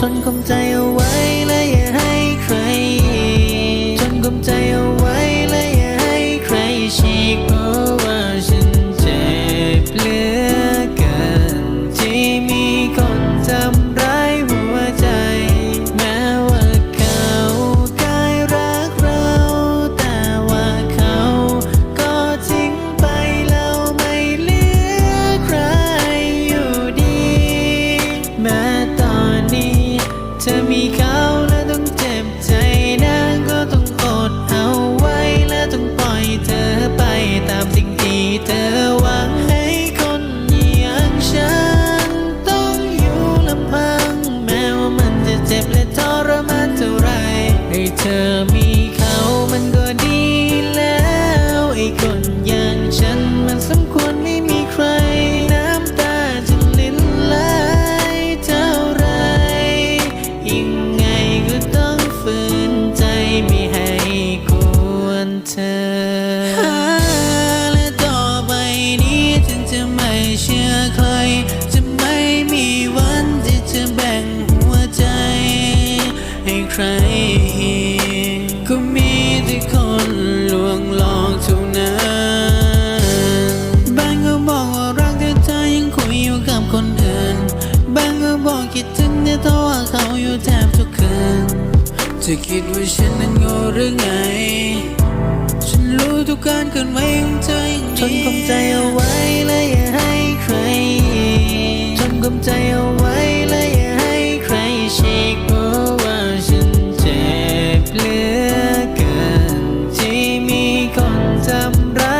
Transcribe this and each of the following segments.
ทนข่มใจเอาไว้ เธอ และต่อไปนี้ฉันจะไม่เชื่อใคร จะไม่มีวันที่จะแบ่งหัวใจ ให้ใครก็มีแต่คนลวงหลอกเท่านั้นบางก็บอกว่ารักแต่เธอยังคุยอยู่กับคนอื่นบางก็บอกคิดถึงแต่โทรหาเขาอยู่แทบทุกคืนเธอคิดว่าฉันนั้นโง่หรือไง ฉันรู้ทุกการเคลื่อนไหวของเธออย่างดีทนกำใจเอาไว้และอย่าให้ใครทนกำใจเอาไว้และอย่าให้ใครเช็คเพราะว่าฉันเจ็บเหลือเกินที่มีคนทำร้าย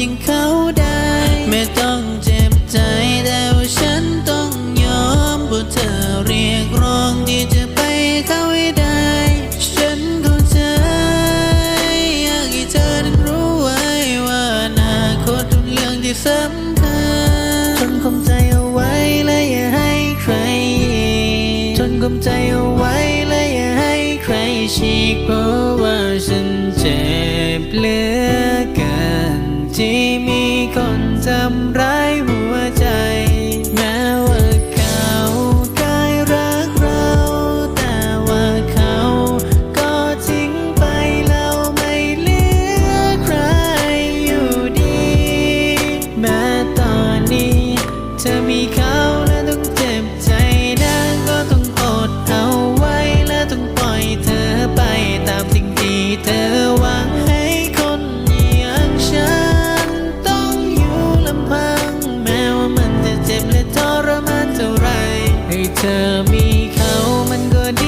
อย่างเขาได้ ไม่ต้องเจ็บใจแต่ว่าฉันต้องยอมเพราะเธอเรียกร้องที่จะไปเข้าให้ได้ ฉันเข้าใจอยากให้เธอนั้นรู้ไว้ว่าอนาคตทุกเรื่องที่สำคัญทนข่มใจเอาไว้และอย่าให้ใครทนข่มใจเอาไว้และอย่าให้ใครฉีกเพราะว่าฉันเจ็บเหลือ ที่มีคนทำร้าย อมีเขามันก็ดี